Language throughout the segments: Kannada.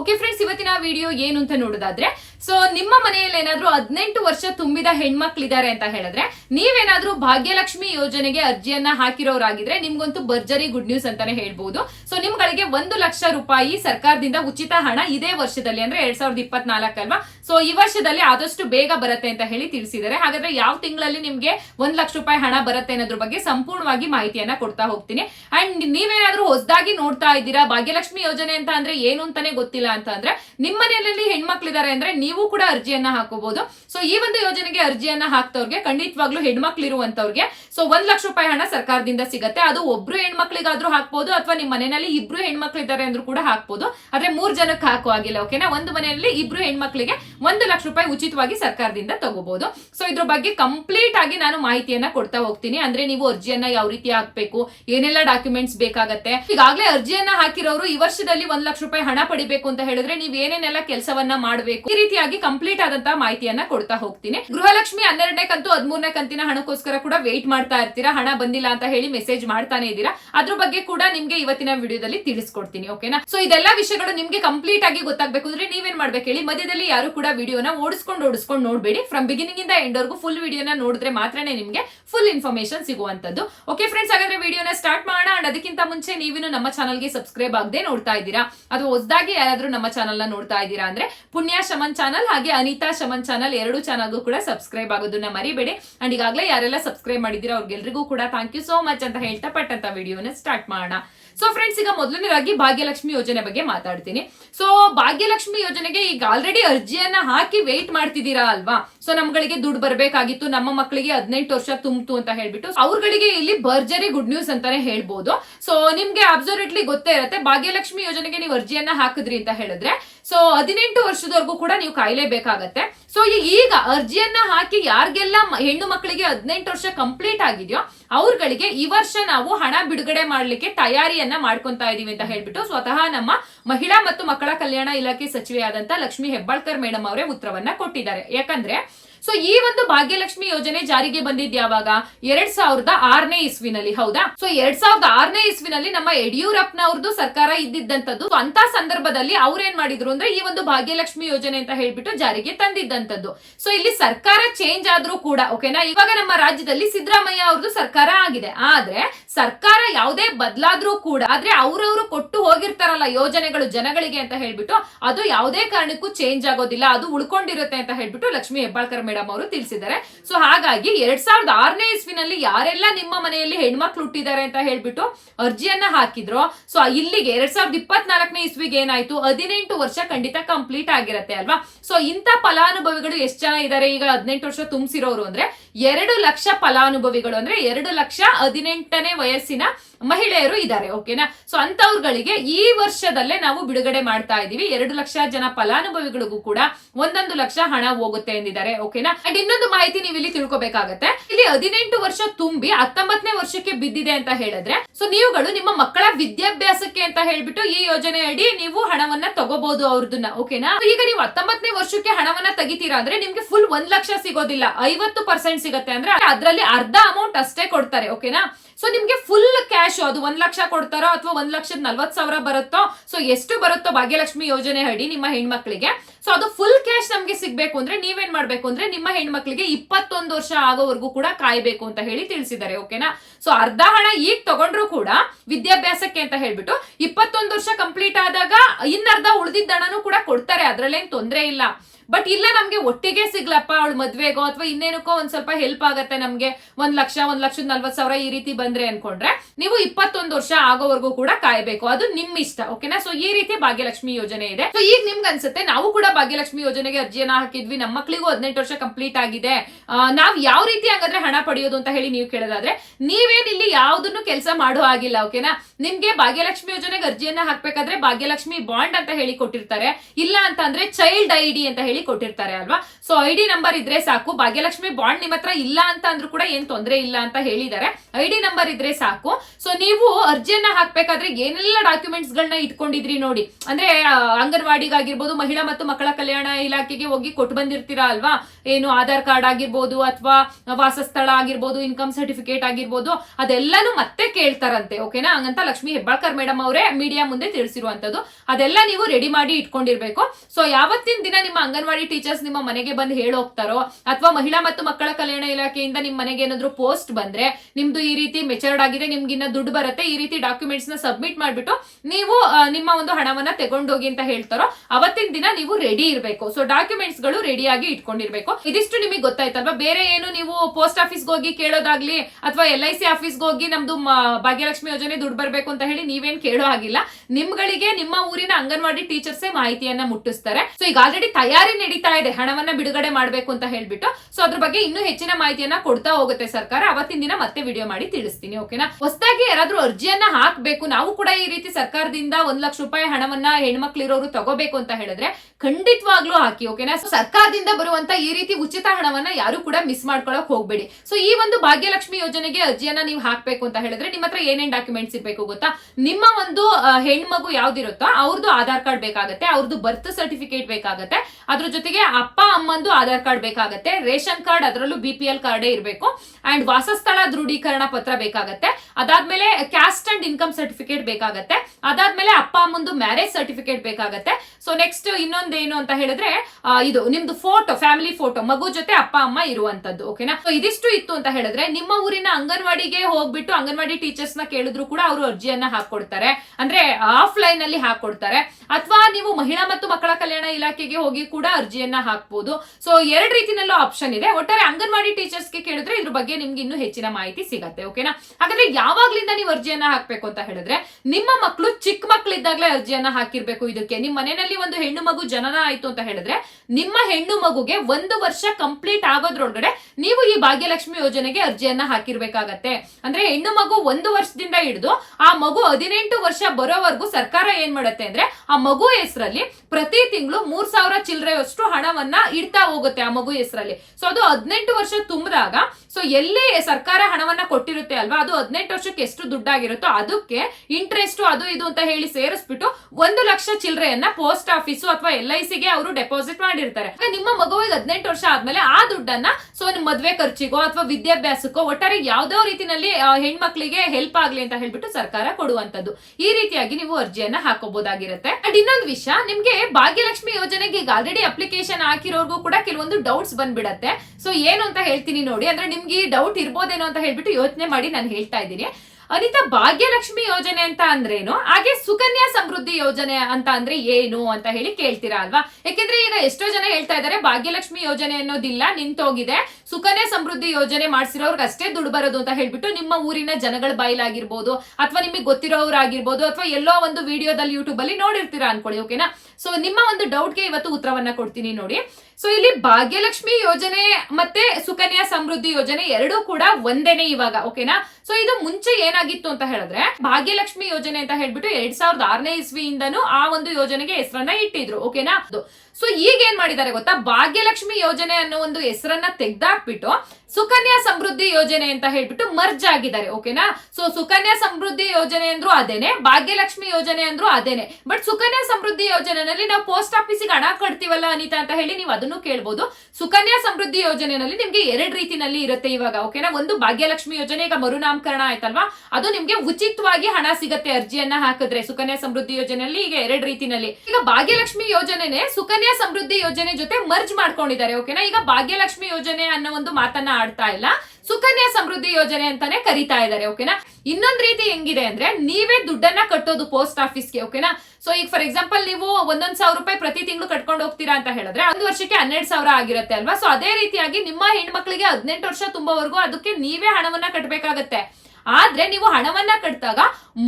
ಓಕೆ ಫ್ರೆಂಡ್ಸ್ ಇವತ್ತಿನ ವಿಡಿಯೋ ಏನು ಅಂತ ನೋಡೋದಾದ್ರೆ ಸೊ ನಿಮ್ಮ ಮನೆಯಲ್ಲಿ ಏನಾದ್ರೂ ಹದಿನೆಂಟು ವರ್ಷ ತುಂಬಿದ ಹೆಣ್ಮಕ್ಳಿದ್ದಾರೆ ಅಂತ ಹೇಳಿದ್ರೆ, ನೀವೇನಾದ್ರೂ ಭಾಗ್ಯಲಕ್ಷ್ಮಿ ಯೋಜನೆಗೆ ಅರ್ಜಿಯನ್ನ ಹಾಕಿರೋರಾಗಿದ್ರೆ ನಿಮ್ಗಂತೂ ಭರ್ಜರಿ ಗುಡ್ ನ್ಯೂಸ್ ಅಂತಾನೆ ಹೇಳ್ಬಹುದು ಸೊ ನಿಮ್ಗಳಿಗೆ ಒಂದು ಲಕ್ಷ ರೂಪಾಯಿ ಸರ್ಕಾರದಿಂದ ಉಚಿತ ಹಣ ಇದೇ ವರ್ಷದಲ್ಲಿ, ಅಂದ್ರೆ ಎರಡ್ ಸಾವಿರದ ಇಪ್ಪತ್ನಾಲ್ಕು ಅಲ್ವಾ? ಸೊ ಈ ವರ್ಷದಲ್ಲಿ ಆದಷ್ಟು ಬೇಗ ಬರುತ್ತೆ ಅಂತ ಹೇಳಿ ತಿಳಿಸಿದ್ದಾರೆ. ಹಾಗಾದ್ರೆ ಯಾವ ತಿಂಗಳಲ್ಲಿ ನಿಮ್ಗೆ ಒಂದ್ ಲಕ್ಷ ರೂಪಾಯಿ ಹಣ ಬರುತ್ತೆ ಅನ್ನೋದ್ರ ಬಗ್ಗೆ ಸಂಪೂರ್ಣವಾಗಿ ಮಾಹಿತಿಯನ್ನ ಕೊಡ್ತಾ ಹೋಗ್ತೀನಿ. ಅಂಡ್ ನೀವೇನಾದ್ರೂ ಹೊಸದಾಗಿ ನೋಡ್ತಾ ಇದ್ದೀರಾ ಭಾಗ್ಯಲಕ್ಷ್ಮಿ ಯೋಜನೆ ಅಂತ ಅಂದ್ರೆ ಏನು ಅಂತಾನೆ ಗೊತ್ತಿಲ್ಲ. ಅಂತ ಅಂದ್ರೆ ನಿಮ್ಮ ಮನೆಯಲ್ಲಿ ಹೆಣ್ಮಕ್ಳಿದ್ದಾರೆ ಅಂದ್ರೆ ನೀವು ಕೂಡ ಅರ್ಜಿಯನ್ನ ಹಾಕೋಬಹುದು ಸೊ ಈ ಒಂದು ಯೋಜನೆಗೆ ಅರ್ಜಿಯನ್ನ ಹಾಕ್ತವ್ರಿಗೆ ಖಂಡಿತವಾಗ್ಲೂ ಹೆಣ್ಮಕ್ಳಿರುವಂತವ್ರಿಗೆ ಸೊ ಒಂದ್ ಲಕ್ಷ ರೂಪಾಯಿ ಹಣ ಸರ್ಕಾರದಿಂದ ಸಿಗುತ್ತೆ. ಅದು ಒಬ್ರು ಹೆಣ್ಮಕ್ಳಿಗಾದ್ರೂ ಹಾಕ್ಬಹುದು ಅಥವಾ ನಿಮ್ಮ ಮನೆಯಲ್ಲಿ ಇಬ್ರು ಹೆಣ್ಮಕ್ಳಿದ್ದಾರೆ ಅಂದ್ರೂ ಕೂಡ ಹಾಕ್ಬಹುದು ಆದ್ರೆ ಮೂರ್ ಜನಕ್ಕೆ ಹಾಕೋ ಆಗಿಲ್ಲ ಓಕೆನಾ ಒಂದು ಮನೆಯಲ್ಲಿ ಇಬ್ರು ಹೆಣ್ಮಕ್ಳಿಗೆ ಒಂದು ಲಕ್ಷ ರೂಪಾಯಿ ಉಚಿತವಾಗಿ ಸರ್ಕಾರದಿಂದ ತಗೋಬಹುದು ಸೊ ಇದ್ರ ಬಗ್ಗೆ ಕಂಪ್ಲೀಟ್ ಆಗಿ ನಾನು ಮಾಹಿತಿಯನ್ನ ಕೊಡ್ತಾ ಹೋಗ್ತೀನಿ. ಅಂದ್ರೆ ನೀವು ಅರ್ಜಿಯನ್ನ ಯಾವ ರೀತಿ ಹಾಕ್ಬೇಕು, ಏನೆಲ್ಲ ಡಾಕ್ಯುಮೆಂಟ್ಸ್ ಬೇಕಾಗತ್ತೆ. ಈಗಾಗಲೇ ಅರ್ಜಿಯನ್ನ ಹಾಕಿರೋರು ಈ ವರ್ಷದಲ್ಲಿ ಒಂದ್ ಲಕ್ಷ ರೂಪಾಯಿ ಹಣ ಪಡಿಬೇಕು ಅಂತ ಹೇಳಿದ್ರೆ ನೀವ್ ಏನೇನೆಲ್ಲ ಕೆಲಸವನ್ನ ಮಾಡಬೇಕು? ಈ ರೀತಿಯಾಗಿ ಕಂಪ್ಲೀಟ್ ಆದಂತಹ ಮಾಹಿತಿಯನ್ನ ಕೊಡ್ತಾ ಹೋಗ್ತೀನಿ. ಗೃಹಲಕ್ಷ್ಮಿ ಹನ್ನೆರಡನೇ ಕಂತು ಹದಿಮೂರನೇ ಕಂತಿನ ಹಣಕ್ಕೋಸ್ಕರ ಕೂಡ ವೇಟ್ ಮಾಡ್ತಾ ಇರ್ತೀರಾ? ಹಣ ಬಂದಿಲ್ಲ ಅಂತ ಹೇಳಿ ಮೆಸೇಜ್ ಮಾಡ್ತಾನೆ ಇದೀರಾ ಅದ್ರ ಬಗ್ಗೆ ಕೂಡ ನಿಮ್ಗೆ ಇವತ್ತಿನ ವಿಡಿಯೋದಲ್ಲಿ ತಿಳಿಸ್ಕೊಡ್ತೀನಿ ಓಕೆನಾ ಸೊ ಇದೆಲ್ಲ ವಿಷಯಗಳು ನಿಮ್ಗೆ ಕಂಪ್ಲೀಟ್ ಆಗಿ ಗೊತ್ತಾಗ್ಬೇಕು ಅಂದ್ರೆ ನೀವೇನ್ ಮಾಡ್ಬೇಕು ಹೇಳಿ? ಮಧ್ಯದಲ್ಲಿ ಯಾರು ಕೂಡ ವಿಡಿಯೋನ ಓಡಿಸ್ಕೊಂಡು ಓಡಿಸ್ಕೊಂಡು ನೋಡಬೇಡಿ. ಫ್ರಮ್ ಬಿಗಿನಿಂಗ್ ಇಂದ ಎಂಡ್ ವರ್ಗು ಫುಲ್ ವಿಡಿಯೋನ ನೋಡಿದ್ರೆ ಮಾತ್ರನೇ ನಿಮ್ಗೆ ಫುಲ್ ಇನ್ಫಾರ್ಮೇಶನ್ ಸಿಗುವಂತದ್ದು ಓಕೆ ಫ್ರೆಂಡ್ಸ್ ಹಾಗಾದ್ರೆ ವಿಡಿಯೋನ ಸ್ಟಾರ್ಟ್ ಮಾಡೋಣ. ಅಂಡ್ ಅದಕ್ಕಿಂತ ಮುಂಚೆ ನೀವೇನು ನಮ್ಮ ಚಾನಲ್ಗೆ ಸಬ್ಸ್ಕ್ರೈಬ್ ಆಗದೆ ನೋಡ್ತಾ ಇದ್ದೀರಾ? ಅದು ಹೊಸದಾಗಿ ಯಾರಾದ್ರೂ ನಮ್ಮ ಚಾನಲ್ನ ನೋಡ್ತಾ ಇದ್ದೀರಾ ಅಂದ್ರೆ ಪುಣ್ಯ ಶಮನ್ ಚಾನಲ್ ಹಾಗೆ ಅನಿತಾ ಶಮನ್ ಚಾನಲ್ ಎರಡು ಚಾನಲ್ಗೂ ಕೂಡ ಸಬ್ಸ್ಕ್ರೈಬ್ ಆಗೋದನ್ನ ಮರಿಬೇಡಿ. ಅಂಡ್ ಈಗಾಗಲೇ ಯಾರೆಲ್ಲ ಸಬ್ಸ್ಕ್ರೈಬ್ ಮಾಡಿದ್ದೀರಾ ಅವ್ರಿಗೆಲ್ರಿಗೂ ಕೂಡ ಥ್ಯಾಂಕ್ ಯು ಸೋ ಮಚ್ ಅಂತ ಹೇಳ್ತಾ ಪಟ್ಟಂತ ವಿಡಿಯೋನ ಸ್ಟಾರ್ಟ್ ಮಾಡೋಣ. ಸೊ ಫ್ರೆಂಡ್ಸ್ ಈಗ ಮೊದಲನೇದಾಗಿ ಭಾಗ್ಯಲಕ್ಷ್ಮಿ ಯೋಜನೆ ಬಗ್ಗೆ ಮಾತಾಡ್ತೀನಿ. ಸೊ ಭಾಗ್ಯಲಕ್ಷ್ಮಿ ಯೋಜನೆಗೆ ಈಗ ಆಲ್ರೆಡಿ ಅರ್ಜಿಯನ್ನ ಹಾಕಿ ವೇಟ್ ಮಾಡ್ತಿದ್ದೀರಾ ಅಲ್ವಾ? ಸೊ ನಮ್ಗಳಿಗೆ ದುಡ್ಡು ಬರಬೇಕಾಗಿತ್ತು, ನಮ್ಮ ಮಕ್ಕಳಿಗೆ ಹದಿನೆಂಟು ವರ್ಷ ತುಂಬಿತು ಅಂತ ಹೇಳ್ಬಿಟ್ಟು, ಅವ್ರಗಳಿಗೆ ಇಲ್ಲಿ ಭರ್ಜರಿ ಗುಡ್ ನ್ಯೂಸ್ ಅಂತಾನೆ ಹೇಳ್ಬೋದು. ಸೊ ನಿಮ್ಗೆ ಅಬ್ಸರ್ವೇಟ್ಲಿ ಗೊತ್ತೇ ಇರುತ್ತೆ, ಭಾಗ್ಯಲಕ್ಷ್ಮಿ ಯೋಜನೆಗೆ ನೀವು ಅರ್ಜಿಯನ್ನ ಹಾಕಿದ್ರಿ ಅಂತ ಹೇಳಿದ್ರೆ ಸೊ ಹದಿನೆಂಟು ವರ್ಷದವರೆಗೂ ಕೂಡ ನೀವು ಕಾಯ್ಲೇಬೇಕಾಗತ್ತೆ. ಸೊ ಈಗ ಅರ್ಜಿಯನ್ನ ಹಾಕಿ ಯಾರಿಗೆಲ್ಲ ಹೆಣ್ಣು ಮಕ್ಕಳಿಗೆ ಹದಿನೆಂಟು ವರ್ಷ ಕಂಪ್ಲೀಟ್ ಆಗಿದೆಯೋ, ಅವ್ರಗಳಿಗೆ ಈ ವರ್ಷ ನಾವು ಹಣ ಬಿಡುಗಡೆ ಮಾಡಲಿಕ್ಕೆ ತಯಾರಿಯನ್ನ ಮಾಡ್ಕೊಂತಾ ಇದೀವಿ ಅಂತ ಹೇಳ್ಬಿಟ್ಟು ಸ್ವತಃ ನಮ್ಮ ಮಹಿಳಾ ಮತ್ತು ಮಕ್ಕಳ ಕಲ್ಯಾಣ ಇಲಾಖೆ ಸಚಿವೆಯಾದಂತ ಲಕ್ಷ್ಮಿ ಹೆಬ್ಬಾಳ್ಕರ್ ಮೇಡಮ್ ಅವರೇ ಉತ್ತರವನ್ನ ಕೊಟ್ಟಿದ್ದಾರೆ. ಯಾಕಂದ್ರೆ ಸೊ ಈ ಒಂದು ಭಾಗ್ಯಲಕ್ಷ್ಮಿ ಯೋಜನೆ ಜಾರಿಗೆ ಬಂದಿದ್ ಯಾವಾಗ? ಎರಡ್ ಸಾವಿರದ ಆರನೇ ಇಸ್ವಿನಲ್ಲಿ, ಹೌದಾ? ಸೊ ಎರಡ್ ಸಾವಿರದ ಆರನೇ ಇಸ್ವಿನಲ್ಲಿ ನಮ್ಮ ಯಡಿಯೂರಪ್ಪನವ್ರದ್ದು ಸರ್ಕಾರ ಇದ್ದಿದ್ದಂತದ್ದು ಅಂತ ಸಂದರ್ಭದಲ್ಲಿ ಅವ್ರೇನ್ ಮಾಡಿದ್ರು ಅಂದ್ರೆ ಈ ಒಂದು ಭಾಗ್ಯಲಕ್ಷ್ಮಿ ಯೋಜನೆ ಅಂತ ಹೇಳ್ಬಿಟ್ಟು ಜಾರಿಗೆ ತಂದಿದ್ದಂತದ್ದು ಸೊ ಇಲ್ಲಿ ಸರ್ಕಾರ ಚೇಂಜ್ ಆದ್ರೂ ಕೂಡ ಓಕೆನಾ ಇವಾಗ ನಮ್ಮ ರಾಜ್ಯದಲ್ಲಿ ಸಿದ್ದರಾಮಯ್ಯ ಅವ್ರದ್ದು ಸರ್ಕಾರ ಆಗಿದೆ. ಆದ್ರೆ, ಸರ್ಕಾರ ಯಾವುದೇ ಬದಲಾದ್ರೂ ಕೂಡ, ಆದ್ರೆ ಅವ್ರವ್ರು ಕೊಟ್ಟು ಹೋಗಿರ್ತಾರಲ್ಲ ಯೋಜನೆಗಳು ಜನಗಳಿಗೆ ಅಂತ ಹೇಳ್ಬಿಟ್ಟು, ಅದು ಯಾವುದೇ ಕಾರಣಕ್ಕೂ ಚೇಂಜ್ ಆಗೋದಿಲ್ಲ, ಅದು ಉಳ್ಕೊಂಡಿರುತ್ತೆ ಅಂತ ಹೇಳ್ಬಿಟ್ಟು ಲಕ್ಷ್ಮಿ ಹೆಬ್ಬಾಳ್ಕರ್ ಅವರು ತಿಳಿಸಿದ್ದಾರೆ. ಸೊ ಹಾಗಾಗಿ ಎರಡ್ ಸಾವಿರದ ಆರನೇ ಇಸ್ವಿನಲ್ಲಿ ಯಾರೆಲ್ಲ ನಿಮ್ಮ ಮನೆಯಲ್ಲಿ ಹೆಣ್ಮಕ್ಳು ಹುಟ್ಟಿದ್ದಾರೆ ಅಂತ ಹೇಳ್ಬಿಟ್ಟು ಅರ್ಜಿಯನ್ನ ಹಾಕಿದ್ರು. ಸೊ ಇಲ್ಲಿಗೆ ಎರಡ್ ಸಾವಿರದ ಇಪ್ಪತ್ನಾಲ್ಕನೇ ಇಸ್ವಿಗೆ ಏನಾಯ್ತು? ಹದಿನೆಂಟು ವರ್ಷ ಖಂಡಿತ ಕಂಪ್ಲೀಟ್ ಆಗಿರತ್ತೆ ಅಲ್ವಾ? ಸೊ ಇಂಥ ಫಲಾನುಭವಿಗಳು ಎಷ್ಟು ಜನ ಇದ್ದಾರೆ ಈಗ ಹದಿನೆಂಟು ವರ್ಷ ತುಂಬಿಸಿರೋರು ಅಂದ್ರೆ ಎರಡು ಲಕ್ಷ ಫಲಾನುಭವಿಗಳು ಅಂದ್ರೆ ಎರಡು ಲಕ್ಷ ಹದಿನೆಂಟನೇ ವಯಸ್ಸಿನ ಮಹಿಳೆಯರು ಇದ್ದಾರೆ ಓಕೆನಾ ಸೊ ಅಂತವ್ರುಗಳಿಗೆ ಈ ವರ್ಷದಲ್ಲೇ ನಾವು ಬಿಡುಗಡೆ ಮಾಡ್ತಾ ಇದೀವಿ. ಎರಡು ಲಕ್ಷ ಜನ ಫಲಾನುಭವಿಗಳಿಗೂ ಕೂಡ ಒಂದೊಂದು ಲಕ್ಷ ಹಣ ಹೋಗುತ್ತೆ ಎಂದಿದ್ದಾರೆ ಓಕೆನಾ ಅಂಡ್ ಇನ್ನೊಂದು ಮಾಹಿತಿ ನೀವು ಇಲ್ಲಿ ತಿಳ್ಕೊಬೇಕಾಗತ್ತೆ. ಇಲ್ಲಿ ಹದಿನೆಂಟು ವರ್ಷ ತುಂಬಿ ಹತ್ತೊಂಬತ್ತನೇ ವರ್ಷಕ್ಕೆ ಬಿದ್ದಿದೆ ಅಂತ ಹೇಳಿದ್ರೆ ಸೊ ನೀವುಗಳು ನಿಮ್ಮ ಮಕ್ಕಳ ವಿದ್ಯಾಭ್ಯಾಸಕ್ಕೆ ಅಂತ ಹೇಳ್ಬಿಟ್ಟು ಈ ಯೋಜನೆ ಅಡಿ ನೀವು ಹಣವನ್ನ ತಗೋಬಹುದು ಅವ್ರದನ್ನ ಓಕೆನಾ ಈಗ ನೀವು ಹತ್ತೊಂಬತ್ತನೇ ವರ್ಷಕ್ಕೆ ಹಣವನ್ನ ತೆಗಿತೀರಾ ಅಂದ್ರೆ ನಿಮ್ಗೆ ಫುಲ್ ಒಂದ್ ಲಕ್ಷ ಸಿಗೋದಿಲ್ಲ, ಐವತ್ತು ಪರ್ಸೆಂಟ್ ಸಿಗುತ್ತೆ ಅಂದ್ರೆ ಅದರಲ್ಲಿ ಅರ್ಧ ಅಮೌಂಟ್ ಅಷ್ಟೇ ಕೊಡ್ತಾರೆ ಓಕೆನಾ ಸೊ ನಿಮ್ಗೆ ಫುಲ್ ಕ್ಯಾಶ್ ಅದು ಒಂದ್ ಲಕ್ಷ ಕೊಡ್ತಾರೋ ಅಥವಾ ಒಂದ್ ಲಕ್ಷದ ನಲ್ವತ್ ಸಾವಿರ ಬರುತ್ತೋ ಸೊ ಎಷ್ಟು ಬರುತ್ತೋ ಭಾಗ್ಯಲಕ್ಷ್ಮಿ ಯೋಜನೆ ಅಡಿ ನಿಮ್ಮ ಹೆಣ್ಮಕ್ಳಿಗೆ. ಸೊ ಅದು ಫುಲ್ ಕ್ಯಾಶ್ ನಮ್ಗೆ ಸಿಗ್ಬೇಕು ಅಂದ್ರೆ ನೀವೇನ್ ಮಾಡ್ಬೇಕು ಅಂದ್ರೆ ನಿಮ್ಮ ಹೆಣ್ಮಕ್ಳಿಗೆ ಇಪ್ಪತ್ತೊಂದು ವರ್ಷ ಆಗೋವರೆಗೂ ಕೂಡ ಕಾಯ್ಬೇಕು ಅಂತ ಹೇಳಿ ತಿಳಿಸಿದ್ದಾರೆ ಓಕೆನಾ ಸೊ ಅರ್ಧ ಹಣ ಈಗ ತಗೊಂಡ್ರು ಕೂಡ ವಿದ್ಯಾಭ್ಯಾಸಕ್ಕೆ ಅಂತ ಹೇಳ್ಬಿಟ್ಟು ಇಪ್ಪತ್ತೊಂದು ವರ್ಷ ಕಂಪ್ಲೀಟ್ ಆದಾಗ ಇನ್ನರ್ಧ ಉಳಿದಿದ್ದ ಹಣನೂ ಕೂಡ ಕೊಡ್ತಾರೆ. ಅದ್ರಲ್ಲೇನ್ ತೊಂದ್ರೆ ಇಲ್ಲ. ಬಟ್ ಇಲ್ಲ ನಮ್ಗೆ ಒಟ್ಟಿಗೆ ಸಿಗ್ಲಪ್ಪ ಅವಳು ಮದ್ವೆಗೋ ಅಥವಾ ಇನ್ನೇನಕ್ಕೋ ಒಂದ್ ಸ್ವಲ್ಪ ಹೆಲ್ಪ್ ಆಗತ್ತೆ ನಮ್ಗೆ. ಒಂದ್ ಲಕ್ಷ, ಒಂದ್ ಲಕ್ಷದ ನಲ್ವತ್ ಸಾವಿರ ಈ ರೀತಿ ಬಂದ್ರೆ ಅನ್ಕೊಂಡ್ರೆ ನೀವು ಇಪ್ಪತ್ತೊಂದು ವರ್ಷ ಆಗೋವರೆಗೂ ಕೂಡ ಕಾಯ್ಬೇಕು. ಅದು ನಿಮ್ ಇಷ್ಟ ಓಕೆನಾ? ಸೊ ಈ ರೀತಿ ಭಾಗ್ಯಲಕ್ಷ್ಮಿ ಯೋಜನೆ ಇದೆ. ಸೊ ಈಗ ನಿಮ್ಗೆ ಅನ್ಸುತ್ತೆ, ನಾವು ಕೂಡ ಭಾಗ್ಯಲಕ್ಷ್ಮಿ ಯೋಜನೆಗೆ ಅರ್ಜಿಯನ್ನ ಹಾಕಿದ್ವಿ. ನಮ್ಮ ಮಕ್ಳಿಗೂ ಹದಿನೆಂಟು ವರ್ಷ ಕಂಪ್ಲೀಟ್ ಆಗಿದೆ. ನಾವು ಯಾವ ರೀತಿ ಹಾಗಾದ್ರೆ ಹಣ ಪಡೆಯೋದು ಅಂತ ಹೇಳಿ ನೀವು ಕೇಳೋದಾದ್ರೆ, ನೀವೇನ್ ಇಲ್ಲಿ ಯಾವ್ದನ್ನು ಕೆಲಸ ಮಾಡೋ ಆಗಿಲ್ಲ ಓಕೆನಾ? ನಿಮ್ಗೆ ಭಾಗ್ಯಲಕ್ಷ್ಮಿ ಯೋಜನೆಗೆ ಅರ್ಜಿಯನ್ನ ಹಾಕ್ಬೇಕಾದ್ರೆ ಭಾಗ್ಯಲಕ್ಷ್ಮಿ ಬಾಂಡ್ ಅಂತ ಹೇಳಿ ಕೊಟ್ಟಿರ್ತಾರೆ. ಇಲ್ಲ ಅಂತ ಅಂದ್ರೆ ಚೈಲ್ಡ್ ಐಡಿ ಅಂತ ಹೇಳಿ ಹೇಳಿ ಕೊಟ್ಟಿರ್ತಾರೆ ಅಲ್ವಾ? ಸೊ ಐ ಡಿ ನಂಬರ್ ಇದ್ರೆ ಸಾಕು. ಭಾಗ್ಯಲಕ್ಷ್ಮಿ ಬಾಂಡ್ ನಿಮ್ಮ ಹತ್ರ ಇಲ್ಲ ಅಂತ ಅಂದ್ರೂ ಕೂಡ ಏನ್ ತೊಂದರೆ ಇಲ್ಲ ಅಂತ ಹೇಳಿದ್ದಾರೆ. ಐ ಡಿ ನಂಬರ್ ಇದ್ರೆ ಸಾಕು. ಸೊ ನೀವು ಅರ್ಜಿಯನ್ನ ಹಾಕ್ಬೇಕಾದ್ರೆ ಏನೆಲ್ಲ ಡಾಕ್ಯುಮೆಂಟ್ಸ್ ಗಳನ್ನ ಇಟ್ಕೊಂಡಿದ್ರಿ ನೋಡಿ. ಅಂದ್ರೆ ಅಂಗನವಾಡಿಗಾಗಿರ್ಬೋದು, ಮಹಿಳಾ ಮತ್ತು ಮಕ್ಕಳ ಕಲ್ಯಾಣ ಇಲಾಖೆಗೆ ಹೋಗಿ ಕೊಟ್ಟು ಬಂದಿರ್ತೀರಾ ಅಲ್ವಾ? ಏನು ಆಧಾರ್ ಕಾರ್ಡ್ ಆಗಿರ್ಬೋದು ಅಥವಾ ವಾಸಸ್ಥಳ ಆಗಿರ್ಬೋದು ಇನ್ಕಮ್ ಸರ್ಟಿಫಿಕೇಟ್ ಆಗಿರ್ಬೋದು, ಅದೆಲ್ಲಾನು ಮತ್ತೆ ಕೇಳ್ತಾರಂತೆ ಓಕೆನಾ ಹಂಗಂತ ಲಕ್ಷ್ಮಿ ಹೆಬ್ಬಾಳ್ಕರ್ ಮೇಡಮ್ ಅವರೇ ಮೀಡಿಯಾ ಮುಂದೆ ತಿಳಿಸಿರುವಂತದ್ದು. ಅದೆಲ್ಲ ನೀವು ರೆಡಿ ಮಾಡಿ ಇಟ್ಕೊಂಡಿರ್ಬೇಕು. ಸೊ ಯಾವತ್ತಿನ ದಿನ ನಿಮ್ಮ ಅಂಗನವಾಡಿ ಟೀಚರ್ಸ್ ನಿಮ್ಮ ಮನೆಗೆ ಬಂದು ಹೇಳೋಗ್ತಾರೋ ಅಥವಾ ಮಹಿಳಾ ಮತ್ತು ಮಕ್ಕಳ ಕಲ್ಯಾಣ ಇಲಾಖೆಯಿಂದ ನಿಮ್ಮ ಮನೆಗೆ ಏನಾದ್ರು ಪೋಸ್ಟ್ ಬಂದ್ರೆ ನಿಮ್ದು ಈ ರೀತಿ ಮೆಚರ್ಡ್ ಆಗಿದೆ, ನಿಮ್ಗೆ ಇನ್ನ ದುಡ್ಡು ಬರುತ್ತೆ, ಈ ರೀತಿ ಡಾಕ್ಯುಮೆಂಟ್ಸ್ನ ಸಬ್ಮಿಟ್ ಮಾಡ್ಬಿಟ್ಟು ನೀವು ನಿಮ್ಮ ಒಂದು ಹಣವನ್ನ ತಗೊಂಡೋಗಿ ಅಂತ ಹೇಳ್ತಾರೋ ಅವತ್ತಿನ ದಿನ ನೀವು ರೆಡಿ ಇರಬೇಕು. ಸೊ ಡಾಕ್ಯುಮೆಂಟ್ಸ್ಗಳು ರೆಡಿಯಾಗಿ ಇಟ್ಕೊಂಡಿರ್ಬೇಕು. ಇದಿಷ್ಟು ನಿಮಗೆ ಗೊತ್ತಾಯ್ತಲ್ವಾ? ಬೇರೆ ಏನು ನೀವು ಪೋಸ್ಟ್ ಆಫೀಸ್ಗೆ ಹೋಗಿ ಕೇಳೋದಾಗ್ಲಿ ಅಥವಾ ಎಲ್ ಐ ಸಿ ಆಫೀಸ್ಗೆ ಹೋಗಿ ನಮ್ದು ಭಾಗ್ಯಲಕ್ಷ್ಮಿ ಯೋಜನೆ ದುಡ್ಡು ಬರಬೇಕು ಅಂತ ಹೇಳಿ ನೀವೇನ್ ಕೇಳೋ ಆಗಿಲ್ಲ ನಿಮ್ಗಳಿಗೆ ನಿಮ್ಮ ಊರಿನ ಅಂಗನವಾಡಿ ಟೀಚರ್ಸೇ ಮಾಹಿತಿಯನ್ನ ಮುಟ್ಟಿಸ್ತಾರೆ. ಸೊ ಈಗ ಆಲ್ರೆಡಿ ತಯಾರಿ ನಡೀತಾ ಇದೆ, ಹಣವನ್ನ ಬಿಡುಗಡೆ ಮಾಡಬೇಕು ಅಂತ ಹೇಳ್ಬಿಟ್ಟು. ಸೊ ಅದ್ರ ಬಗ್ಗೆ ಇನ್ನೂ ಹೆಚ್ಚಿನ ಮಾಹಿತಿಯನ್ನ ಕೊಡ್ತಾ ಹೋಗುತ್ತೆ ಸರ್ಕಾರ. ಅವತ್ತಿನ ದಿನ ಮತ್ತೆ ವಿಡಿಯೋ ಮಾಡಿ ತಿಳಿಸ್ತೀನಿ ಓಕೆನಾ ಹೊಸದಾಗಿ ಯಾರಾದ್ರೂ ಅರ್ಜಿಯನ್ನ ಹಾಕ್ಬೇಕು, ನಾವು ಕೂಡ ಈ ರೀತಿ ಸರ್ಕಾರದಿಂದ ಒಂದ್ ಲಕ್ಷ ರೂಪಾಯಿ ಹಣವನ್ನ ಹೆಣ್ಮಕ್ಳಿರೋರು ತಗೋಬೇಕು ಅಂತ ಹೇಳಿದ್ರೆ ಖಂಡಿತವಾಗ್ಲೂ ಹಾಕಿ ಓಕೆನಾ ಸೊ ಸರ್ಕಾರದಿಂದ ಬರುವಂತ ಈ ರೀತಿ ಉಚಿತ ಹಣವನ್ನ ಯಾರು ಕೂಡ ಮಿಸ್ ಮಾಡ್ಕೊಳಕ್ ಹೋಗ್ಬೇಡಿ. ಸೊ ಈ ಒಂದು ಭಾಗ್ಯಲಕ್ಷ್ಮಿ ಯೋಜನೆಗೆ ಅರ್ಜಿಯನ್ನ ನೀವು ಹಾಕ್ಬೇಕು ಅಂತ ಹೇಳಿದ್ರೆ ನಿಮ್ಮ ಹತ್ರ ಏನೇನ್ ಡಾಕ್ಯುಮೆಂಟ್ಸ್ ಇರ್ಬೇಕು ಗೊತ್ತಾ? ನಿಮ್ಮ ಒಂದು ಹೆಣ್ಮಗು ಯಾವ್ದಿರುತ್ತೋ ಅವ್ರದ್ದು ಆಧಾರ್ ಕಾರ್ಡ್ ಬೇಕಾಗುತ್ತೆ ಅವ್ರದ್ದು ಬರ್ತ್ ಸರ್ಟಿಫಿಕೇಟ್ ಬೇಕಾಗುತ್ತೆ. ಅದ್ರ ಜೊತೆಗೆ ಅಪ್ಪ, ಅಮ್ಮಂದು ಆಧಾರ್ ಕಾರ್ಡ್ ಬೇಕಾಗತ್ತೆ, ರೇಷನ್ ಕಾರ್ಡ್ ಅದರಲ್ಲೂ ಬಿ ಪಿ ಎಲ್ ಕಾರ್ಡೇ ಇರಬೇಕು ಅಂಡ್ ವಾಸಸ್ಥಳ ದೃಢೀಕರಣ ಪತ್ರ ಬೇಕಾಗತ್ತೆ. ಅದಾದ್ಮೇಲೆ ಕ್ಯಾಸ್ಟ್ ಅಂಡ್ ಇನ್ಕಮ್ ಸರ್ಟಿಫಿಕೇಟ್ ಬೇಕಾಗತ್ತೆ. ಅದಾದ್ಮೇಲೆ ಅಪ್ಪ, ಅಮ್ಮಂದು ಮ್ಯಾರೇಜ್ ಸರ್ಟಿಫಿಕೇಟ್ ಬೇಕಾಗತ್ತೆ. ಸೊ ನೆಕ್ಸ್ಟ್ ಇನ್ನೊಂದೇನು ಅಂತ ಹೇಳಿದ್ರೆ ಇದು ನಿಮ್ದು ಫೋಟೋ ಫ್ಯಾಮಿಲಿ ಫೋಟೋ ಮಗು ಜೊತೆ ಅಪ್ಪ, ಅಮ್ಮ ಇರುವಂತದ್ದು ಓಕೆನಾ ಸೊ ಇದಿಷ್ಟು ಇತ್ತು ಅಂತ ಹೇಳಿದ್ರೆ, ನಿಮ್ಮ ಊರಿನ ಅಂಗನವಾಡಿಗೆ ಹೋಗ್ಬಿಟ್ಟು ಅಂಗನವಾಡಿ ಟೀಚರ್ಸ್ನ ಕೇಳಿದ್ರು ಕೂಡ ಅವರು ಅರ್ಜಿಯನ್ನ ಹಾಕೊಡ್ತಾರೆ. ಅಂದ್ರೆ ಆಫ್ಲೈನ್ ಅಲ್ಲಿ ಹಾಕೊಡ್ತಾರೆ. ಅಥವಾ ನೀವು ಮಹಿಳಾ ಮತ್ತು ಮಕ್ಕಳ ಕಲ್ಯಾಣ ಇಲಾಖೆಗೆ ಹೋಗಿ ಕೂಡ ಅರ್ಜಿಯನ್ನ ಹಾಕ್ಬೋದು. ಸೊ ಎರಡು ರೀತಿನಲ್ಲೂ ಆಪ್ಷನ್ ಇದೆ. ಒಟ್ಟಾರೆ ಅಂಗನವಾಡಿ ಟೀಚರ್ಸ್ಗೆ ಕೇಳಿದ್ರೆ ಇದ್ರ ಬಗ್ಗೆ ನಿಮ್ಗೆ ಇನ್ನೂ ಹೆಚ್ಚಿನ ಮಾಹಿತಿ ಸಿಗತ್ತೆ ಓಕೆನಾ ಹಾಗಾದ್ರೆ ಯಾವಾಗ್ಲಿಂದ ನೀವು ಅರ್ಜಿಯನ್ನ ಹಾಕ್ಬೇಕು ಅಂತ ಹೇಳಿದ್ರೆ, ನಿಮ್ಮ ಮಕ್ಕಳು ಚಿಕ್ಕ ಮಕ್ಕಳಿದ್ದಾಗ್ಲೇ ಅರ್ಜಿಯನ್ನ ಹಾಕಿರ್ಬೇಕು ಇದಕ್ಕೆ. ನಿಮ್ಮ ಮನೆಯಲ್ಲಿ ಒಂದು ಹೆಣ್ಣು ಮಗು ಜನನ ಆಯ್ತು ಅಂತ ಹೇಳಿದ್ರೆ, ನಿಮ್ಮ ಹೆಣ್ಣು ಮಗುಗೆ ಒಂದು ವರ್ಷ ಕಂಪ್ಲೀಟ್ ಆಗೋದ್ರೊಳಗಡೆ ನೀವು ಈ ಭಾಗ್ಯಲಕ್ಷ್ಮಿ ಯೋಜನೆಗೆ ಅರ್ಜಿಯನ್ನ ಹಾಕಿರ್ಬೇಕಾಗತ್ತೆ. ಅಂದ್ರೆ ಹೆಣ್ಣು ಮಗು ಒಂದು ವರ್ಷದಿಂದ ಹಿಡಿದು ಆ ಮಗು ಹದಿನೆಂಟು ವರ್ಷ ಬರೋವರೆಗೂ ಸರ್ಕಾರ ಏನ್ ಮಾಡುತ್ತೆ ಅಂದ್ರೆ, ಆ ಮಗು ಹೆಸರಲ್ಲಿ ಪ್ರತಿ ತಿಂಗಳು ಮೂರ್ ಸಾವಿರ ಚಿಲ್ಲರೆಯಷ್ಟು ಹಣವನ್ನ ಇಡ್ತಾ ಹೋಗುತ್ತೆ ಆ ಮಗು ಹೆಸರಲ್ಲಿ. ಸೊ ಅದು ಹದಿನೆಂಟು ವರ್ಷ ತುಂಬಿದಾಗ ಸೊ ಎಲ್ಲಿ ಸರ್ಕಾರ ಹಣವನ್ನ ಕೊಟ್ಟಿರುತ್ತೆ ಅಲ್ವಾ, ಅದು ಹದಿನೆಂಟು ವರ್ಷಕ್ಕೆ ಎಷ್ಟು ದುಡ್ಡಾಗಿರುತ್ತೋ ಅದಕ್ಕೆ ಇಂಟ್ರೆಸ್ಟ್ ಅದು ಇದು ಅಂತ ಹೇಳಿ ಸೇರಿಸ್ಬಿಟ್ಟು ಒಂದು ಲಕ್ಷ ಚಿಲ್ಲರೆಯನ್ನ ಪೋಸ್ಟ್ ಆಫೀಸು ಅಥವಾ ಎಲ್ ಐ ಸಿಗೆ ಅವರು ಡೆಪಾಸಿಟ್ ಮಾಡಿರ್ತಾರೆ. ನಿಮ್ಮ ಮಗುವಿಗೆ ಹದಿನೆಂಟು ವರ್ಷ ಆದ್ಮೇಲೆ ಆ ದುಡ್ಡನ್ನ ಸೊ ನಿಮ್ ಮದ್ವೆ ಖರ್ಚಿಗೋ ಅಥವಾ ವಿದ್ಯಾಭ್ಯಾಸಕ್ಕೋ ಒಟ್ಟಾರೆ ಯಾವ್ದೋ ರೀತಿನಲ್ಲಿ ಹೆಣ್ಮಕ್ಳಿಗೆ ಹೆಲ್ಪ್ ಆಗ್ಲಿ ಅಂತ ಹೇಳ್ಬಿಟ್ಟು ಸರ್ಕಾರ ಕೊಡುವಂತದ್ದು ಈ ರೀತಿಯಾಗಿ ನೀವು ಅರ್ಜಿಯನ್ನ ಹಾಕೋಬಹುದಾಗಿರುತ್ತೆ. ಅಂಡ್ ಇನ್ನೊಂದು ವಿಷಯ, ನಿಮ್ಗೆ ಭಾಗ್ಯಲಕ್ಷ್ಮಿ ಯೋಜನೆಗೆ ಈಗ ಆಲ್ರೆಡಿ ಅಪ್ಲಿಕೇಶನ್ ಹಾಕಿರೋರ್ಗೂ ಕೂಡ ಕೆಲವೊಂದು ಡೌಟ್ಸ್ ಬಂದ್ಬಿಡತ್ತೆ. ಸೊ ಏನು ಅಂತ ಹೇಳ್ತೀನಿ ನೋಡಿ, ಅಂದ್ರೆ ನಿಮ್ಗೆ ಡೌಟ್ ಇರ್ಬೋದೇನೋ ಅಂತ ಹೇಳ್ಬಿಟ್ಟು ಯೋಚನೆ ಮಾಡಿ ನಾನು ಹೇಳ್ತಾ ಇದ್ದೀನಿ. ಅನಿತಾ ಭಾಗ್ಯಲಕ್ಷ್ಮಿ ಯೋಜನೆ ಅಂತ ಅಂದ್ರೇನು? ಹಾಗೆ ಸುಕನ್ಯಾ ಸಮೃದ್ಧಿ ಯೋಜನೆ ಅಂತ ಅಂದ್ರೆ ಏನು ಅಂತ ಹೇಳಿ ಕೇಳ್ತೀರಾ ಅಲ್ವಾ? ಯಾಕೆಂದ್ರೆ ಈಗ ಎಷ್ಟೋ ಜನ ಹೇಳ್ತಾ ಇದ್ದಾರೆ ಭಾಗ್ಯಲಕ್ಷ್ಮಿ ಯೋಜನೆ ಅನ್ನೋದಿಲ್ಲ, ನಿಂತೋಗಿದೆ. ಸುಕನ್ಯಾ ಸಮೃದ್ಧಿ ಯೋಜನೆ ಮಾಡಿಸಿರೋರ್ಗ ಅಷ್ಟೇ ದುಡ್ಡು ಬರೋದು ಅಂತ ಹೇಳ್ಬಿಟ್ಟು ನಿಮ್ಮ ಊರಿನ ಜನಗಳ ಬಾಯಿಲಾಗಿರ್ಬೋದು, ಅಥವಾ ನಿಮಗೆ ಗೊತ್ತಿರೋರಾಗಿರ್ಬೋದು ಅಥವಾ ಎಲ್ಲೋ ಒಂದು ವಿಡಿಯೋದಲ್ಲಿ ಯೂಟ್ಯೂಬ್ ಅಲ್ಲಿ ನೋಡಿರ್ತೀರಾ ಅನ್ಕೊಳ್ಳಿ ಓಕೆನಾ ಸೊ ನಿಮ್ಮ ಒಂದು ಡೌಟ್ಗೆ ಇವತ್ತು ಉತ್ತರವನ್ನ ಕೊಡ್ತೀನಿ ನೋಡಿ. ಸೊ ಇಲ್ಲಿ ಭಾಗ್ಯಲಕ್ಷ್ಮಿ ಯೋಜನೆ ಮತ್ತೆ ಸುಕನ್ಯಾ ಸಮೃದ್ಧಿ ಯೋಜನೆ ಎರಡೂ ಕೂಡ ಒಂದೇನೆ ಇವಾಗ ಓಕೆನಾ ಸೊ ಇದು ಮುಂಚೆ ಏನಾಗಿತ್ತು ಅಂತ ಹೇಳಿದ್ರೆ, ಭಾಗ್ಯಲಕ್ಷ್ಮಿ ಯೋಜನೆ ಅಂತ ಹೇಳ್ಬಿಟ್ಟು ಎರಡ್ ಸಾವಿರದ ಆರನೇ ಇಸ್ವಿಯಿಂದನೂ ಆ ಒಂದು ಯೋಜನೆಗೆ ಹೆಸರನ್ನ ಇಟ್ಟಿದ್ರು ಓಕೆನಾ ಸೊ ಈಗ ಏನ್ ಮಾಡಿದ್ದಾರೆ ಗೊತ್ತಾ? ಭಾಗ್ಯಲಕ್ಷ್ಮಿ ಯೋಜನೆ ಅನ್ನೋ ಒಂದು ಹೆಸರನ್ನ ತೆಗ್ದಾಕ್ಬಿಟ್ಟು ಸುಕನ್ಯಾ ಸಮೃದ್ಧಿ ಯೋಜನೆ ಅಂತ ಹೇಳ್ಬಿಟ್ಟು ಮರ್ಜ್ ಆಗಿದ್ದಾರೆ ಓಕೆನಾ ಸೊ ಸುಕನ್ಯಾ ಸಮೃದ್ಧಿ ಯೋಜನೆ ಅಂದ್ರೂ ಅದೇನೆ, ಭಾಗ್ಯಲಕ್ಷ್ಮಿ ಯೋಜನೆ ಅಂದ್ರೂ ಅದೇನೆ. ಬಟ್ ಸುಕನ್ಯಾ ಸಮೃದ್ಧಿ ಯೋಜನೆನಲ್ಲಿ ನಾವು ಪೋಸ್ಟ್ ಆಫೀಸಿಗೆ ಹಣ ಕಟ್ತೀವಲ್ಲ ಅನಿತಾ ಅಂತ ಹೇಳಿ ನೀವು ಅದನ್ನು ಕೇಳ್ಬೋದು. ಸುಕನ್ಯಾ ಸಮೃದ್ಧಿ ಯೋಜನೆಯಲ್ಲಿ ನಿಮ್ಗೆ ಎರಡು ರೀತಿನಲ್ಲಿ ಇರುತ್ತೆ ಇವಾಗ ಓಕೆನಾ ಒಂದು ಭಾಗ್ಯಲಕ್ಷ್ಮಿ ಯೋಜನೆ, ಈಗ ಮರುನಾಮಕರಣ ಆಯ್ತಲ್ವಾ? ಅದು ನಿಮ್ಗೆ ಉಚಿತವಾಗಿ ಹಣ ಸಿಗುತ್ತೆ ಅರ್ಜಿಯನ್ನ ಹಾಕಿದ್ರೆ ಸುಕನ್ಯಾ ಸಮೃದ್ಧಿ ಯೋಜನೆಯಲ್ಲಿ ಈಗ ಎರಡು ರೀತಿನಲ್ಲಿ. ಈಗ ಭಾಗ್ಯಲಕ್ಷ್ಮಿ ಯೋಜನೆನೆ ಸುಕನ್ಯಾ ಸಮೃದ್ಧಿ ಯೋಜನೆ ಜೊತೆ ಮರ್ಜ್ ಮಾಡ್ಕೊಂಡಿದ್ದಾರೆ ಓಕೆನಾ ಈಗ ಭಾಗ್ಯಲಕ್ಷ್ಮಿ ಯೋಜನೆ ಅನ್ನೋ ಒಂದು ಮಾತನ್ನ ಆಡ್ತಾ ಇಲ್ಲ. ಸುಕನ್ಯಾ ಸಮೃದ್ಧಿ ಯೋಜನೆ ಅಂತಾನೆ ಕರಿತಾ ಇದ್ದಾರೆ, ಓಕೆನಾ? ಇನ್ನೊಂದ್ ರೀತಿ ಹೆಂಗಿದೆ ಅಂದ್ರೆ ನೀವೇ ದುಡ್ಡನ್ನ ಕಟ್ಟೋದು ಪೋಸ್ಟ್ ಆಫೀಸ್ಗೆ, ಓಕೆನಾ? ಸೊ ಈಗ ಫಾರ್ ಎಕ್ಸಾಂಪಲ್ ನೀವು ಒಂದೊಂದ್ ಸಾವಿರ ರೂಪಾಯಿ ಪ್ರತಿ ತಿಂಗಳು ಕಟ್ಕೊಂಡು ಹೋಗ್ತೀರಾ ಅಂತ ಹೇಳಿದ್ರೆ ಒಂದು ವರ್ಷಕ್ಕೆ ಹನ್ನೆರಡು ಸಾವಿರ ಆಗಿರುತ್ತೆ ಅಲ್ವಾ? ಸೊ ಅದೇ ರೀತಿಯಾಗಿ ನಿಮ್ಮ ಹೆಣ್ಮಕ್ಳಿಗೆ ಹದಿನೆಂಟು ವರ್ಷ ತುಂಬವರೆಗೂ ಅದಕ್ಕೆ ನೀವೇ ಹಣವನ್ನ ಕಟ್ಟಬೇಕಾಗತ್ತೆ ಆದ್ರೆ ನೀವು ಹಣವನ್ನ ಕಟ್ಟಿದಾಗ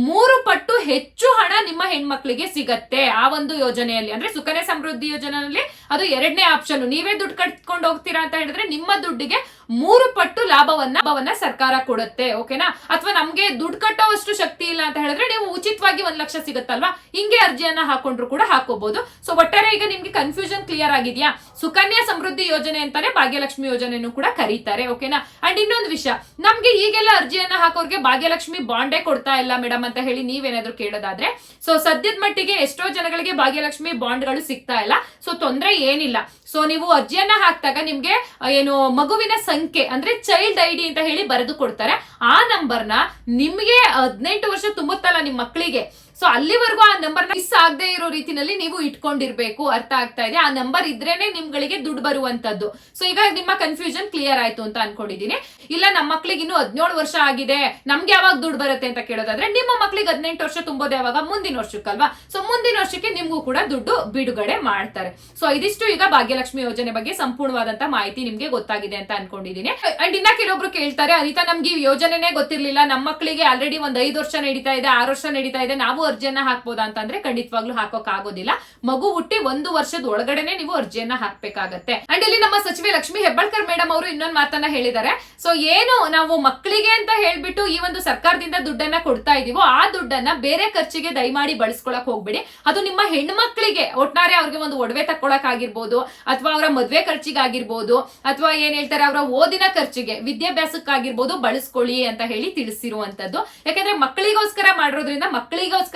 ಮೂರು ಪಟ್ಟು ಹೆಚ್ಚು ಹಣ ನಿಮ್ಮ ಹೆಣ್ಮಕ್ಳಿಗೆ ಸಿಗತ್ತೆ ಆ ಒಂದು ಯೋಜನೆಯಲ್ಲಿ. ಅಂದ್ರೆ ಸುಕನ್ಯಾ ಸಮೃದ್ಧಿ ಯೋಜನೆಯಲ್ಲಿ ಅದು ಎರಡನೇ ಆಪ್ಷನ್ ನೀವೇ ದುಡ್ಡು ಕಟ್ಕೊಂಡು ಹೋಗ್ತೀರಾ ಅಂತ ಹೇಳಿದ್ರೆ ನಿಮ್ಮ ದುಡ್ಡಿಗೆ ಮೂರು ಪಟ್ಟು ಲಾಭವನ್ನ ಲಾಭವನ್ನ ಸರ್ಕಾರ ಕೊಡುತ್ತೆ ಓಕೆನಾ ಅಥವಾ ನಮ್ಗೆ ದುಡ್ಡು ಕಟ್ಟೋವಷ್ಟು ಶಕ್ತಿ ಇಲ್ಲ ಅಂತ ಹೇಳಿದ್ರೆ ನೀವು ಉಚಿತವಾಗಿ ಒಂದ್ ಲಕ್ಷ ಸಿಗುತ್ತಲ್ವಾ? ಹಿಂಗೆ ಅರ್ಜಿಯನ್ನ ಹಾಕೊಂಡ್ರು ಕೂಡ ಹಾಕೋಬಹುದು ಸೊ ಒಟ್ಟಾರೆ ಈಗ ನಿಮ್ಗೆ ಕನ್ಫ್ಯೂಷನ್ ಕ್ಲಿಯರ್ ಆಗಿದ್ಯಾ? ಸುಕನ್ಯಾ ಸಮೃದ್ಧಿ ಯೋಜನೆ ಅಂತಾನೆ ಭಾಗ್ಯಲಕ್ಷ್ಮಿ ಯೋಜನೆಯನ್ನು ಕೂಡ ಕರೀತಾರೆ ಓಕೆನಾ ಅಂಡ್ ಇನ್ನೊಂದು ವಿಷಯ, ನಮ್ಗೆ ಈಗೆಲ್ಲ ಅರ್ಜಿಯನ್ನ ಹಾಕೋರ್ಗೆ ಭಾಗ್ಯಲಕ್ಷ್ಮಿ ಬಾಂಡೇ ಕೊಡ್ತಾ ಇಲ್ಲ ಮೇಡಮ್ ಅಂತ ಹೇಳಿ ನೀವೇನಾದ್ರೂ ಕೇಳೋದಾದ್ರೆ ಸೊ ಸದ್ಯದ ಮಟ್ಟಿಗೆ ಎಷ್ಟೋ ಜನಗಳಿಗೆ ಭಾಗ್ಯಲಕ್ಷ್ಮಿ ಬಾಂಡ್ಗಳು ಸಿಗ್ತಾ ಇಲ್ಲ ಸೊ ತೊಂದ್ರೆ ಏನಿಲ್ಲ. ಸೊ ನೀವು ಅರ್ಜಿಯನ್ನ ಹಾಕಿದಾಗ ನಿಮ್ಗೆ, ಏನು, ಮಗುವಿನ ಸಂಖ್ಯೆ ಅಂದ್ರೆ ಚೈಲ್ಡ್ ಐ ಡಿ ಅಂತ ಹೇಳಿ ಬರೆದು ಕೊಡ್ತಾರೆ. ಆ ನಂಬರ್ನ ನಿಮ್ಗೆ ಹದಿನೆಂಟು ವರ್ಷ ತುಂಬುತ್ತಲ್ಲ ನಿಮ್ ಮಕ್ಕಳಿಗೆ ಸೊ ಅಲ್ಲಿವರೆಗೂ ಆ ನಂಬರ್ ಮಿಸ್ ಆಗದೆ ಇರೋ ರೀತಿನಲ್ಲಿ ನೀವು ಇಟ್ಕೊಂಡಿರ್ಬೇಕು. ಅರ್ಥ ಆಗ್ತಾ ಇದೆ. ಆ ನಂಬರ್ ಇದ್ರೇನೆ ನಿಮ್ಗಳಿಗೆ ದುಡ್ಡು ಬರುವಂತದ್ದು. ಸೊ ಈಗ ನಿಮ್ಮ ಕನ್ಫ್ಯೂಷನ್ ಕ್ಲಿಯರ್ ಆಯ್ತು ಅಂತ ಅನ್ಕೊಂಡಿದೀನಿ ಇಲ್ಲ, ನಮ್ಮ ಮಕ್ಳಿಗೆ ಇನ್ನು ಹದಿನೇಳು ವರ್ಷ ಆಗಿದೆ. ನಮ್ಗೆ ಯಾವಾಗ ದುಡ್ಡು ಬರುತ್ತೆ ಅಂತ ಕೇಳೋದಾದ್ರೆ, ನಿಮ್ಮ ಮಕ್ಳಿಗೆ ಹದಿನೆಂಟು ವರ್ಷ ತುಂಬೋದು ಯಾವಾಗ? ಮುಂದಿನ ವರ್ಷಕ್ಕಲ್ವಾ? ಸೊ ಮುಂದಿನ ವರ್ಷಕ್ಕೆ ನಿಮ್ಗೂ ಕೂಡ ದುಡ್ಡು ಬಿಡುಗಡೆ ಮಾಡ್ತಾರೆ. ಸೊ ಇದಿಷ್ಟು ಈಗ ಭಾಗ್ಯಲಕ್ಷ್ಮಿ ಯೋಜನೆ ಬಗ್ಗೆ ಸಂಪೂರ್ಣವಾದಂತ ಮಾಹಿತಿ ನಿಮ್ಗೆ ಗೊತ್ತಾಗಿದೆ ಅಂತ ಅನ್ಕೊಂಡಿದೀನಿ ಅಂಡ್ ಇನ್ನ ಕೆಲವೊಬ್ರು ಕೇಳ್ತಾರೆ, ಅನಿತಾ, ನಮ್ಗೆ ಈ ಯೋಜನೆನೇ ಗೊತ್ತಿರ್ಲಿಲ್ಲ. ನಮ್ಮ ಮಕ್ಕಳಿಗೆ ಆಲ್ರೆಡಿ ಒಂದ್ ಐದು ವರ್ಷ ನಡೀತಾ ಇದೆ, ಆರು ವರ್ಷ ನಡೀತಾ ಇದೆ. ನಾವು ಅರ್ಜಿಯನ್ನ ಹಾಕ್ಬೋದಾ ಅಂತಂದ್ರೆ ಖಂಡಿತವಾಗ್ಲೂ ಹಾಕೋಕ್ ಆಗೋದಿಲ್ಲ ಮಗು ಹುಟ್ಟಿ ಒಂದು ವರ್ಷದ ಒಳಗಡೆನೆ ನೀವು ಅರ್ಜಿಯನ್ನ ಹಾಕ್ಬೇಕಾಗತ್ತೆ. ಅಂಡ್ ಇಲ್ಲಿ ನಮ್ಮ ಸಚಿವೆ ಲಕ್ಷ್ಮಿ ಹೆಬ್ಬಾಳ್ಕರ್ ಮೇಡಮ್ ಅವರು ಇನ್ನೊಂದು ಮಾತನ್ನ ಹೇಳಿದ್ದಾರೆ. ಸೊ ಏನು ನಾವು ಮಕ್ಕಳಿಗೆ ಅಂತ ಹೇಳ್ಬಿಟ್ಟು ಈ ಒಂದು ಸರ್ಕಾರದಿಂದ ದುಡ್ಡನ್ನ ಕೊಡ್ತಾ ಇದೀವೋ ಆ ದುಡ್ಡನ್ನ ಬೇರೆ ಖರ್ಚಿಗೆ ದಯಮಾಡಿ ಬಳಸ್ಕೊಳಕ್ ಹೋಗ್ಬೇಡಿ. ಅದು ನಿಮ್ಮ ಹೆಣ್ಮಕ್ಳಿಗೆ ಒಟ್ಟಾರೆ ಅವ್ರಿಗೆ ಒಂದು ಒಡವೆ ತಕ್ಕೊಳಕ್ ಆಗಿರ್ಬೋದು ಅಥವಾ ಅವರ ಮದ್ವೆ ಖರ್ಚಿಗಾಗಿರ್ಬೋದು, ಅಥವಾ ಏನ್ ಹೇಳ್ತಾರೆ ಅವರ ಓದಿನ ಖರ್ಚಿಗೆ, ವಿದ್ಯಾಭ್ಯಾಸಕ್ಕಾಗಿರ್ಬೋದು ಬಳಸ್ಕೊಳ್ಳಿ ಅಂತ ಹೇಳಿ ತಿಳಿಸಿರುವಂತದ್ದು. ಯಾಕಂದ್ರೆ ಮಕ್ಕಳಿಗೋಸ್ಕರ ಮಾಡಿರೋದ್ರಿಂದ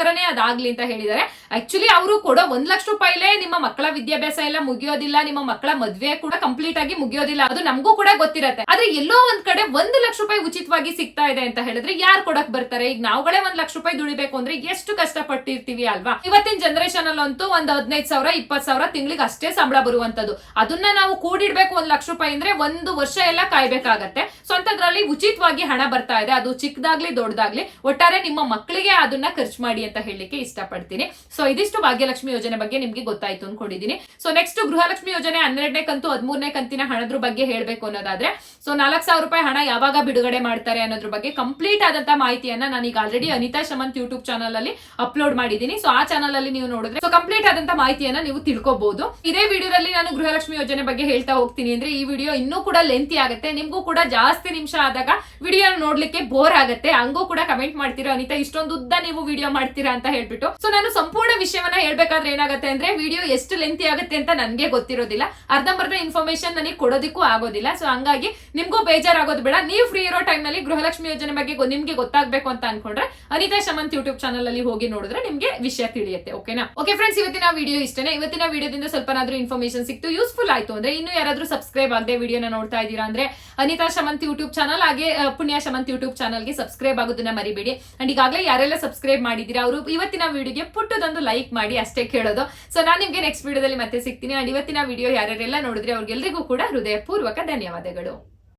ಮಕ್ಕಳಿಗೋಸ್ಕರನೇ ಅದಾಗ್ಲಿ ಅಂತ ಹೇಳಿದ್ದಾರೆ. ಆಕ್ಚುಲಿ ಅವರು ಕೊಡೋ ಒಂದ್ ಲಕ್ಷ ರೂಪಾಯಿಲೇ ನಿಮ್ಮ ಮಕ್ಕಳ ವಿದ್ಯಾಭ್ಯಾಸ ಎಲ್ಲ ಮುಗಿಯೋದಿಲ್ಲ, ನಿಮ್ಮ ಮಕ್ಕಳ ಮದ್ವೆ ಕೂಡ ಕಂಪ್ಲೀಟ್ ಆಗಿ ಮುಗಿಯೋದಿಲ್ಲ. ಅದು ನಮಗೂ ಕೂಡ ಗೊತ್ತಿರತ್ತೆ. ಆದ್ರೆ ಎಲ್ಲೋ ಒಂದ್ ಕಡೆ ಒಂದ್ ಲಕ್ಷ ರೂಪಾಯಿ ಉಚಿತವಾಗಿ ಸಿಗ್ತಾ ಇದೆ ಅಂತ ಹೇಳಿದ್ರೆ ಯಾರು ಕೊಡಕ್ ಬರ್ತಾರೆ? ಈಗ ನಾವುಗಳೇ ಒಂದ್ ಲಕ್ಷ ರೂಪಾಯಿ ದುಡಿಬೇಕು ಅಂದ್ರೆ ಎಷ್ಟು ಕಷ್ಟಪಟ್ಟಿರ್ತೀವಿ ಅಲ್ವಾ? ಇವತ್ತಿನ ಜನರೇಷನ್ ಅಲ್ಲಂತೂ ಒಂದ್ ಹದಿನೈದು ಸಾವಿರ ಇಪ್ಪತ್ ಸಾವಿರ ತಿಂಗಳಿಗೆ ಅಷ್ಟೇ ಸಂಬಳ ಬರುವಂತದ್ದು. ಅದನ್ನ ನಾವು ಕೂಡಿಡ್ಬೇಕು ಒಂದ್ ಲಕ್ಷ ರೂಪಾಯಿ ಅಂದ್ರೆ ಒಂದು ವರ್ಷ ಎಲ್ಲ ಕಾಯ್ಬೇಕಾಗತ್ತೆ. ಸ್ವಂತದ್ರಲ್ಲಿ ಉಚಿತವಾಗಿ ಹಣ ಬರ್ತಾ ಇದೆ. ಅದು ಚಿಕ್ಕದಾಗ್ಲಿ ದೊಡ್ಡದಾಗ್ಲಿ, ಒಟ್ಟಾರೆ ನಿಮ್ಮ ಮಕ್ಕಳಿಗೆ ಅದನ್ನ ಖರ್ಚು ಮಾಡಿ ಹೇಳಲಿಕ್ಕೆ ಇಷ್ಟಪಡ್ತೀನಿ. ಸೊ ಇದಿಷ್ಟು ಭಾಗ್ಯಲಕ್ಷ್ಮಿ ಯೋಜನೆ ಬಗ್ಗೆ ನಿಮ್ಗೆ ಗೊತ್ತಾಯ್ತು ಅನ್ಕೊಂಡಿದ್ದೀನಿ ಸೊ ನೆಕ್ಸ್ಟ್ ಗೃಹಲಕ್ಷ್ಮಿ ಯೋಜನೆ ಹನ್ನೆರಡನೇ ಕಂತು ಹದಿಮೂರನೇ ಕಂತಿನ ಹಣದ್ರ ಬಗ್ಗೆ ಹೇಳಬೇಕು ಅನ್ನೋದಾದ್ರೆ ಸೊ ನಾಲ್ಕು ಸಾವಿರ ರೂಪಾಯಿ ಹಣ ಯಾವಾಗ ಬಿಡುಗಡೆ ಮಾಡ್ತಾರೆ ಅನ್ನೋದ್ರ ಬಗ್ಗೆ ಕಂಪ್ಲೀಟ್ ಆದಂತ ಮಾಹಿತಿಯನ್ನ ನಾನು ಈಗ already Anitha Shamanth YouTube channel ಅಲ್ಲಿ ಅಪ್ಲೋಡ್ ಮಾಡಿದ್ದೀನಿ. ಸೊ ಆ ಚಾನಲ್ ಅಲ್ಲಿ ನೀವು ನೋಡಿದ್ರೆ ಸೊ ಕಂಪ್ಲೀಟ್ ಆದಂತ ಮಾಹಿತಿಯನ್ನ ನೀವು ತಿಳ್ಕೊಬಹುದು ಇದೇ ವಿಡಿಯೋದಲ್ಲಿ ನಾನು ಗೃಹಲಕ್ಷ್ಮಿ ಯೋಜನೆ ಬಗ್ಗೆ ಹೇಳ್ತಾ ಹೋಗ್ತೀನಿ ಅಂದ್ರೆ, ಈ ವಿಡಿಯೋ ಇನ್ನೂ ಕೂಡ ಲೆಂತಿ ಆಗುತ್ತೆ. ನಿಮ್ಗೂ ಕೂಡ ಜಾಸ್ತಿ ನಿಮಿಷ ಆದಾಗ ವಿಡಿಯೋ ನೋಡ್ಲಿಕ್ಕೆ ಬೋರ್ ಆಗುತ್ತೆ. ಹಂಗೂ ಕೂಡ ಕಮೆಂಟ್ ಮಾಡ್ತೀರಾ ಅನಿತಾ? ಇಷ್ಟೊಂದು ಉದ್ದ ನೀವು ವಿಡಿಯೋ ಮಾಡ್ತೀರಾ? ಅಂತ ಹೇಳ್ಬಿಟ್ಟು. ಸೊ ನಾನು ಸಂಪೂರ್ಣ ವಿಷಯವನ್ನ ಹೇಳ್ಬೇಕಾದ್ರೆ ಏನಾಗುತ್ತೆ ಅಂದ್ರೆ ವಿಡಿಯೋ ಎಷ್ಟು ಲೆಂತಿ ಆಗುತ್ತೆ ಅಂತ ನನ್ಗೆ ಗೊತ್ತಿರೋದಿಲ್ಲ. ಅರ್ಧಂಬರ್ಧ ಇನ್ಫಾರ್ಮೇಶನ್ ನನಗೆ ಕೊಡೋದಕ್ಕೂ ಆಗೋದಿಲ್ಲ. ಸೊ ಹಂಗಾಗಿ ನಿಮ್ಗೂ ಬೇಜಾರಾಗೋದು ಬೇಡ. ನೀವು ಫ್ರೀ ಇರೋ ಟೈಮ್ನಲ್ಲಿ ಗೃಹಲಕ್ಷ್ಮಿ ಯೋಜನೆ ಬಗ್ಗೆ ನಿಮ್ಗೆ ಗೊತ್ತಾಗ್ಬೇಕು ಅಂತ ಅನ್ಕೊಂಡ್ರೆ ಅನಿತಾ ಶಮಂತ್ ಯೂಟ್ಯೂಬ್ ಚಾನಲ್ ಅಲ್ಲಿ ಹೋಗಿ ನೋಡಿದ್ರೆ ನಿಮ್ಗೆ ವಿಷಯ ತಿಳಿಯುತ್ತೆ ಓಕೆನಾ ಓಕೆ ಫ್ರೆಂಡ್ಸ್ ಇವತ್ತಿನ ವಿಡಿಯೋ ಇಷ್ಟೇ ಇವತ್ತಿನ ವಿಡಿಯೋದಿಂದ ಸ್ವಲ್ಪನಾದ್ರೂ ಇನ್ಫಾರ್ಮೇಶನ್ ಸಿಕ್ತು ಯೂಸ್ಫುಲ್ ಆಯ್ತು ಅಂದ್ರೆ ಇನ್ನು ಯಾರಾದ್ರೂ ಸಬ್ಸ್ಕ್ರೈಬ್ ಆಗದೆ ವಿಡಿಯೋನ ನೋಡ್ತಾ ಇದ್ದೀರಾ ಅಂದ್ರೆ ಅನಿತಾ ಶಮಂತ್ ಯೂಟ್ಯೂಬ್ ಚಾನಲ್ ಹಾಗೆ ಪುಣ್ಯ ಶಮಂತ್ ಯೂಟ್ಯೂಬ್ ಚಾನಲ್ಗೆ ಸಬ್ಸ್ಕ್ರೈಬ್ ಆಗೋದನ್ನ ಮರಿಬೇಡಿ. ಅಂಡ್ ಈಗಾಗಲೇ ಯಾರೆಲ್ಲ ಸಬ್ಸ್ಕ್ರೈಬ್ ಮಾಡಿದ್ದೀರಾ ಅವರು ಇವತ್ತಿನ ವಿಡಿಯೋಗೆ ಪುಟ್ಟದೊಂದು ಲೈಕ್ ಮಾಡಿ ಅಷ್ಟೇ ಕೇಳೋದು. ಸೊ ನಾನು ನಿಮ್ಗೆ ನೆಕ್ಸ್ಟ್ ವಿಡಿಯೋದಲ್ಲಿ ಮತ್ತೆ ಸಿಗ್ತೀನಿ. ಅಂಡ್ ಇವತ್ತಿನ ವಿಡಿಯೋ ಯಾರ್ಯಾರೆಲ್ಲ ನೋಡಿದ್ರೆ, ಅವ್ರಿಗೆಲ್ರಿಗೂ ಕೂಡ ಹೃದಯಪೂರ್ವಕ ಧನ್ಯವಾದಗಳು.